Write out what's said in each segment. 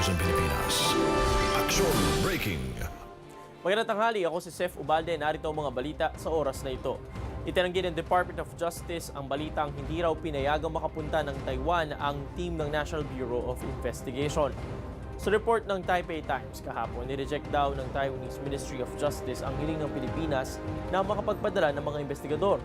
affairs ng Pilipinas. Aksyon Breaking. Magandang tanghali, ako si Seth Ubalde. Narito ang mga balita sa oras na ito. Itinanggi ng Department of Justice ang balitang hindi raw pinayagang makapunta ng Taiwan ang team ng National Bureau of Investigation. Sa report ng Taipei Times kahapon, nireject daw ng Taiwanese Ministry of Justice ang hiling ng Pilipinas na makapagpadala ng mga investigador.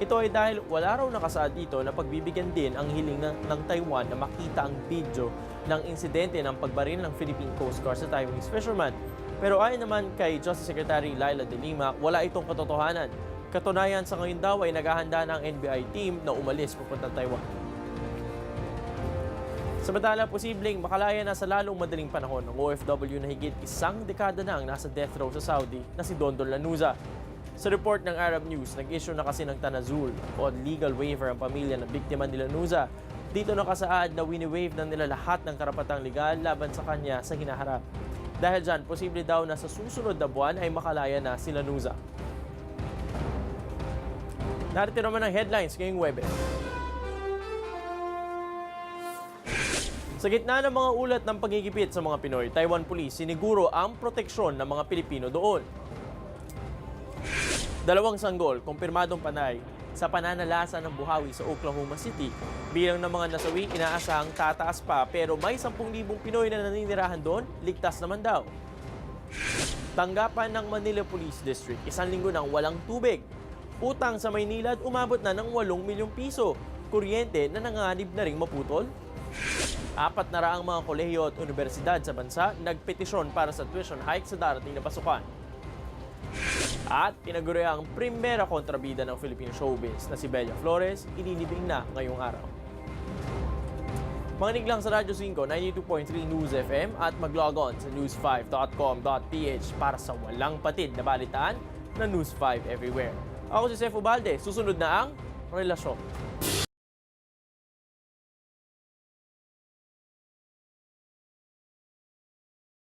Ito ay dahil wala raw nakasaad dito na pagbibigyan din ang hiling ng, ng Taiwan na makita ang video ng insidente ng pagbaril ng Philippine Coast Guard sa Taiwanese fisherman. Pero ayon naman kay Justice Secretary Laila De Lima, wala itong katotohanan. Katunayan sa ngayon daw ay naghahanda ng NBI team na umalis papuntang Taiwan. Samantala, posibleng makalaya na sa lalong madaling panahon ng OFW na higit isang dekada nang nasa death row sa Saudi na si Dondon Lanuza. Sa report ng Arab News, nag-issue na kasi ng Tanazul o legal waiver ang pamilya na biktima ni Lanuza. Dito nakasaad na wini-waive na nila lahat ng karapatang legal laban sa kanya sa hinaharap. Dahil dyan, posible daw na sa susunod na buwan ay makalaya na si Lanuza. Narito naman ang headlines ngayong Webes. Sa gitna ng mga ulat ng pagigipit sa mga Pinoy, Taiwan Police siniguro ang proteksyon ng mga Pilipino doon. Dalawang sanggol, kumpirmadong panay sa pananalasa ng buhawi sa Oklahoma City. Bilang ng mga nasawi, inaasahang tataas pa pero may 10,000 Pinoy na naninirahan doon, ligtas naman daw. Tanggapan ng Manila Police District, isang linggo ng walang tubig. Utang sa Maynila at umabot na ng 8 milyong piso. Kuryente na nanganib na ring maputol. Apat na raang mga kolehiyo at universidad sa bansa nagpetisyon para sa tuition hike sa darating na pasukan. At pinaguri ang primera kontrabida ng Philippine showbiz na si Bella Flores, inilibing na ngayong araw. Makinig lang sa Radyo 5, 92.3 News FM at mag-log on sa news5.com.ph para sa walang patid na balitaan na News 5 everywhere. Ako si Sef Ubalde, susunod na ang relasyon.